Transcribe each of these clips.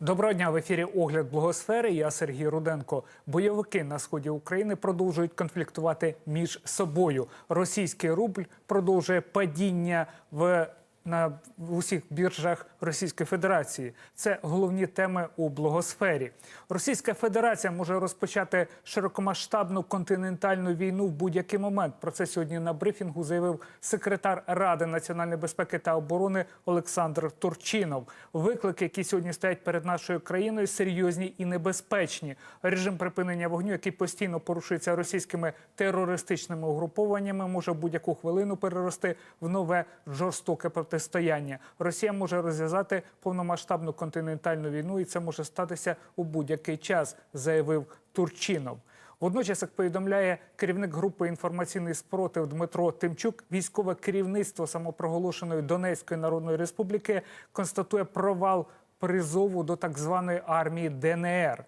Доброго дня в ефірі Огляд Благосфери. Я Сергій Руденко. Бойовики на сході України продовжують конфліктувати між собою. Російський рубль продовжує падіння в на усіх біржах Російської Федерації. Це головні теми у благосфері. Російська Федерація може розпочати широкомасштабну континентальну війну в будь-який момент. Про це сьогодні на брифінгу заявив секретар Ради національної безпеки та оборони Олександр Турчинов. Виклики, які сьогодні стоять перед нашою країною, серйозні і небезпечні. Режим припинення вогню, який постійно порушується російськими терористичними угрупованнями, може будь-яку хвилину перерости в нове жорстоке протистояння. Росія може розв'язати повномасштабну континентальну війну, і це може статися у будь-який час, заявив Турчинов. Водночас, як повідомляє керівник групи інформаційний спротив Дмитро Тимчук, військове керівництво самопроголошеної Донецької Народної Республіки констатує провал призову до так званої армии ДНР.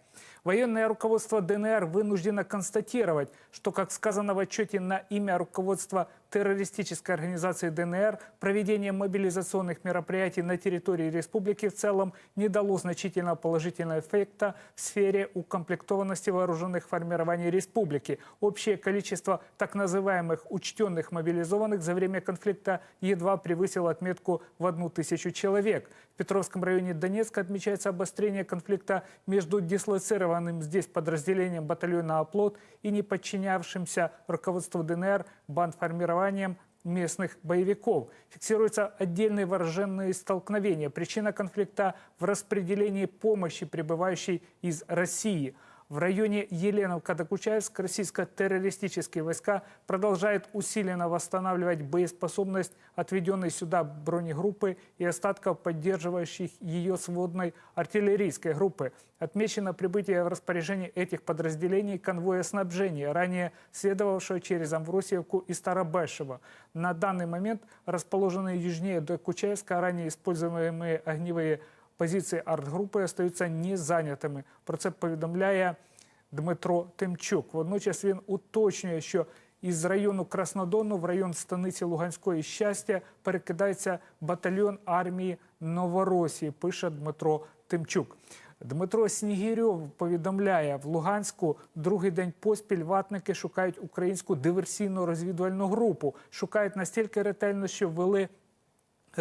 Военное руководство ДНР вынуждено констатировать, что, как сказано в отчете на имя руководства террористической организации ДНР, проведение мобилизационных мероприятий на территории республики в целом не дало значительного положительного эффекта в сфере укомплектованности вооруженных формирований республики. Общее количество так называемых учтенных мобилизованных за время конфликта едва превысило отметку в одну тысячу человек. В Петровском районе Донецка отмечается обострение конфликта между дислоцированным здесь подразделением батальона «Оплот» и не подчинявшимся руководству ДНР бандформированием местных боевиков. Фиксируются отдельные вооруженные столкновения. Причина конфликта в распределении помощи, прибывающей из России. В районе Еленовка-Докучаевск российско-террористические войска продолжают усиленно восстанавливать боеспособность отведенной сюда бронегруппы и остатков поддерживающих ее сводной артиллерийской группы. Отмечено прибытие в распоряжение этих подразделений конвоя снабжения, ранее следовавшего через Амвросиевку и Старобешево. На данный момент расположенные южнее Докучаевска ранее используемые огневые позиції артгрупи остаються незайнятими. Про це повідомляє Дмитро Тимчук. Водночас він уточнює, що із району Краснодону в район станиці Луганської щастя перекидається батальйон армії Новоросії. Пише Дмитро Тимчук. Дмитро Снігірьов повідомляє, в Луганську другий день поспіль ватники шукають українську диверсійну розвідувальну групу. Шукають настільки ретельно, що ввели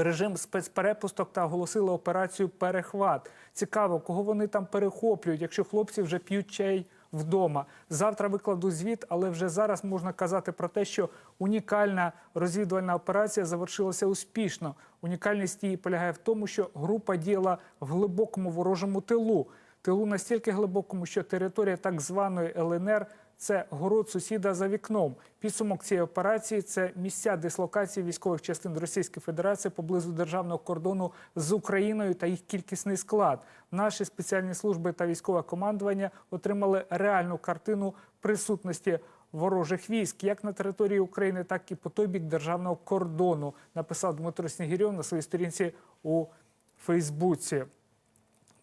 режим спецперепусток та оголосили операцію Перехват. Цікаво, кого вони там перехоплюють, якщо хлопці вже п'ють чай вдома. Завтра викладу звіт, але вже зараз можна казати про те, що унікальна розвідувальна операція завершилася успішно. Унікальність її полягає в тому, що група діяла в глибокому ворожому тилу. Тилу настільки глибокому, що територія так званої ЛНР це город сусіда за вікном. Підсумок цієї операції це місця дислокації військових частин Російської Федерації поблизу державного кордону з Україною та їх кількісний склад. Наші спеціальні служби та військове командування отримали реальну картину присутності ворожих військ як на території України, так і по той бік державного кордону. Написав Дмитро Снігірьов на своїй сторінці у Фейсбуці.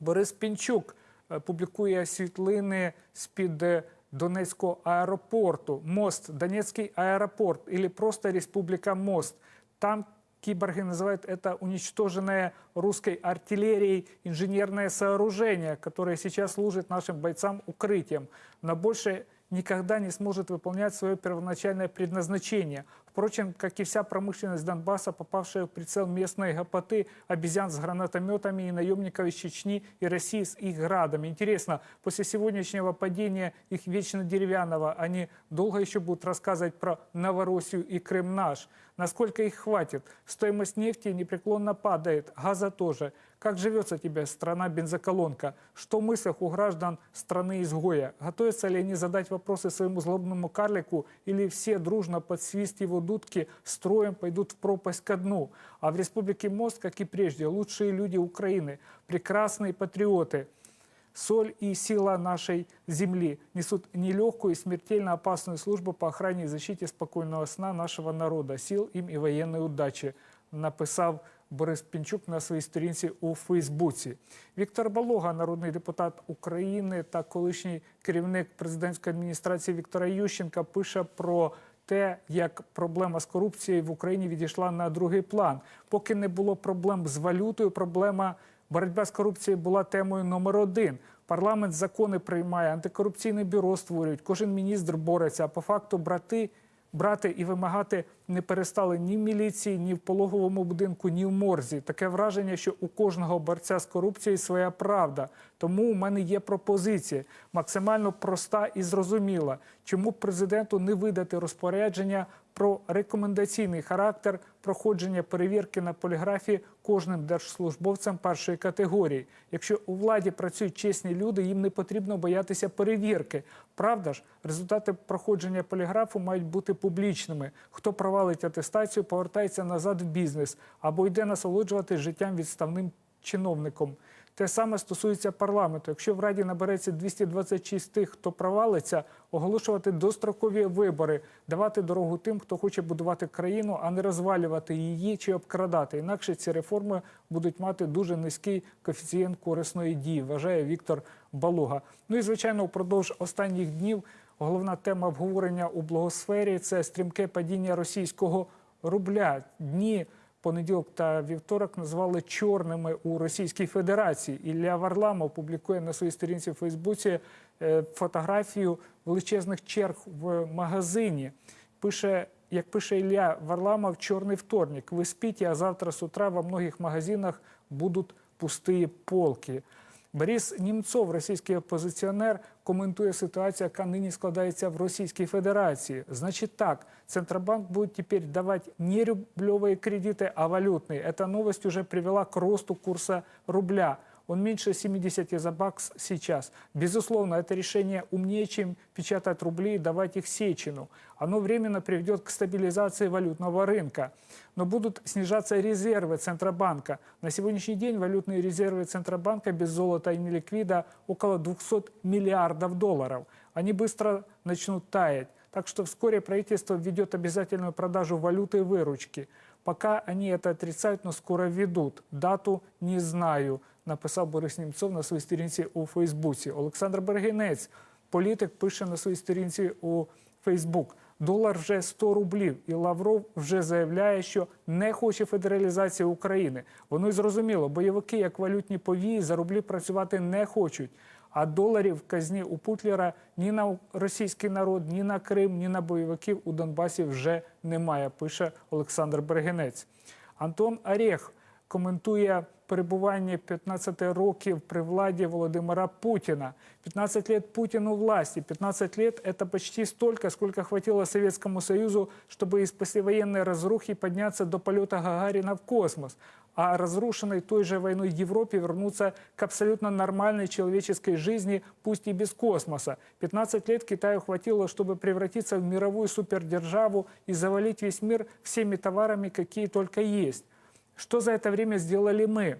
Борис Пінчук е, публікує світлини з-під е, Донецького аеропорту. Мост, Донецкий аэропорт или просто Республика Мост. Там киборги называют это уничтоженное русской артиллерией инженерное сооружение, которое сейчас служит нашим бойцам укрытием. Но больше никогда не сможет выполнять свое первоначальное предназначение. Впрочем, как и вся промышленность Донбасса, попавшая в прицел местной гопоты, обезьян с гранатометами и наемников из Чечни и России с их градами. Интересно, после сегодняшнего падения их вечно деревянного, они долго еще будут рассказывать про Новороссию и Крым наш? Насколько их хватит? Стоимость нефти непреклонно падает, газа тоже. Как живется тебе страна-бензоколонка? Что в мыслях у граждан страны-изгоя? Готовятся ли они задать вопросы своему злобному карлику или все дружно под свист его дудки строем пойдут в пропасть ко дну? А в Республике Мост, как и прежде, лучшие люди Украины, прекрасные патриоты – соль и сила нашей земли несут нелегкую и смертельно опасную службу по охране и защите спокойного сна нашего народа, сил им и военной удачи, написав Борис Пінчук на своїй сторінці у Фейсбуці. Віктор Балога, народний депутат України та колишній керівник президентської адміністрації Віктора Ющенка, пише про те, як проблема з корупцією в Україні відійшла на другий план. Поки не було проблем з валютою, проблема боротьба з корупцією була темою номер один. Парламент закони приймає, антикорупційне бюро створюють, кожен міністр бореться. А по факту брати, брати і вимагати не перестали ні в міліції, ні в пологовому будинку, ні в морзі. Таке враження, що у кожного борця з корупцією своя правда. Тому у мене є пропозиція максимально проста і зрозуміла, чому президенту не видати розпорядження про рекомендаційний характер проходження перевірки на поліграфі кожним держслужбовцем першої категорії. Якщо у владі працюють чесні люди, їм не потрібно боятися перевірки. Правда ж, результати проходження поліграфу мають бути публічними. Хто провалить атестацію, повертається назад в бізнес або йде насолоджуватись життям відставним чиновником. Те саме стосується парламенту. Якщо в Раді набереться 226 тих, хто провалиться, оголошувати дострокові вибори, давати дорогу тим, хто хоче будувати країну, а не розвалювати її чи обкрадати. Інакше ці реформи будуть мати дуже низький коефіцієнт корисної дії, вважає Віктор Балуга. Ну і звичайно, впродовж останніх днів головна тема обговорення у благосфері це стрімке падіння російського рубля. Дні понеділок та вівторок назвали чорними у Російській Федерації. Ілля Варламов публікує на своїй сторінці в Фейсбуці е, фотографію величезних черг в магазині. Пише, як пише Ілля Варламов, чорний вторник. Ви спите, а завтра с утра во многих магазинах будуть пусті полки. Борис Німцов, російський опозиціонер, коментує ситуацію, яка нині складається в Російській Федерації. Значить так, Центробанк будет теперь давать не рублевые кредиты, а валютные. Эта новость уже привела к росту курса рубля. Он меньше 70 за бакс сейчас. Безусловно, это решение умнее, чем печатать рубли и давать их Сечину. Оно временно приведет к стабилизации валютного рынка. Но будут снижаться резервы Центробанка. На сегодняшний день валютные резервы Центробанка без золота и неликвида около 200 миллиардов долларов. Они быстро начнут таять. Так что вскоре правительство введет обязательную продажу валюты и выручки. Пока они это отрицают, но скоро введут. Дату не знаю, написав Борис Німцов на своїй сторінці у Фейсбуці. Олександр Бергенець, політик, пише на своїй сторінці у Фейсбук. Долар вже 100 рублів, і Лавров вже заявляє, що не хоче федералізації України. Воно й зрозуміло, бойовики, як валютні повії, за рублі працювати не хочуть. А доларів в казні у Путлера ні на російський народ, ні на Крим, ні на бойовиків у Донбасі вже немає, пише Олександр Бергенець. Антон Орех коментує перебування 15 років при владі Володимира Путіна. 15 лет Путину власти. 15 лет – это почти столько, сколько хватило Советскому Союзу, чтобы из послевоенной разрухи подняться до полета Гагарина в космос, а разрушенной той же войной Европе вернуться к абсолютно нормальной человеческой жизни, пусть и без космоса. 15 лет Китаю хватило, чтобы превратиться в мировую супердержаву и завалить весь мир всеми товарами, какие только есть. Что за это время сделали мы?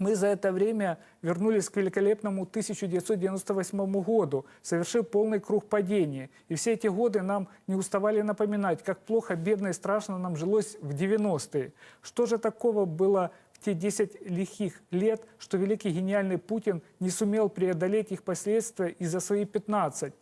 Мы за это время вернулись к великолепному 1998 году, совершив полный круг падения. И все эти годы нам не уставали напоминать, как плохо, бедно и страшно нам жилось в 90-е. Что же такого было в те 10 лихих лет, что великий гениальный Путин не сумел преодолеть их последствия и за свои 15?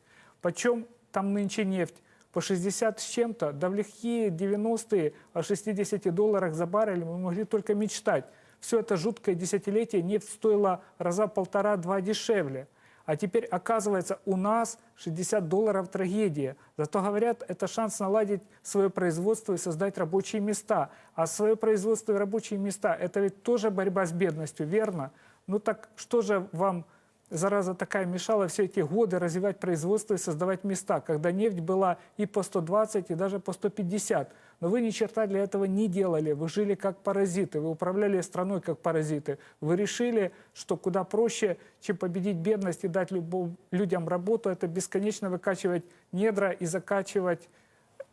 Почем там нынче нефть? По 60 с чем-то, да в лихие 90-е о 60 долларах за баррель мы могли только мечтать. Все это жуткое десятилетие нефть стоила раза полтора-два дешевле. А теперь, оказывается, у нас 60 долларов трагедия. Зато говорят, это шанс наладить свое производство и создать рабочие места. А свое производство и рабочие места – это ведь тоже борьба с бедностью, верно? Ну так что же вам, зараза такая, мешала все эти годы развивать производство и создавать места, когда нефть была и по 120, и даже по 150? Но вы ни черта для этого не делали. Вы жили как паразиты, вы управляли страной как паразиты. Вы решили, что куда проще, чем победить бедность и дать любым людям работу, это бесконечно выкачивать недра и закачивать,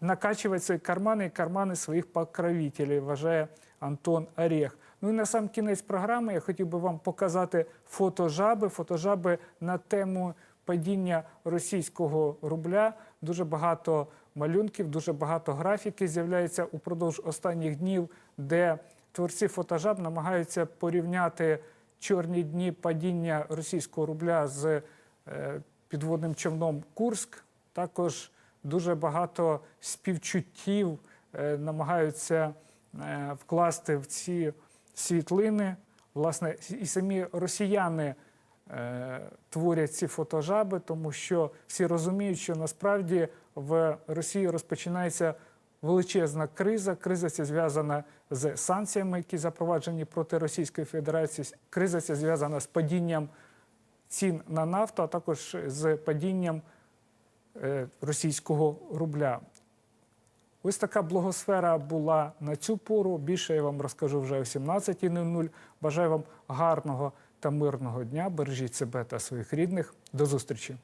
накачивать свои карманы и карманы своїх покровителей, вважає Антон Орех. Ну і на сам кінець програми я хотів би вам показати фото жаби, фото жаби на тему падіння російського рубля. Дуже багато малюнків, дуже багато графіки з'являється упродовж останніх днів, де творці фотожаб намагаються порівняти чорні дні падіння російського рубля з е, підводним човном Курськ. Також дуже багато співчуттів е, намагаються е, вкласти в ці світлини. власне і самі росіяни е, творять ці фотожаби, тому що всі розуміють, що насправді в Росії розпочинається величезна криза. Криза ця зв'язана з санкціями, які запроваджені проти Російської Федерації. Криза ця зв'язана з падінням цін на нафту, а також з падінням російського рубля. Ось така блогосфера була на цю пору. Більше я вам розкажу вже о 17.00. Бажаю вам гарного та мирного дня. Бережіть себе та своїх рідних. До зустрічі.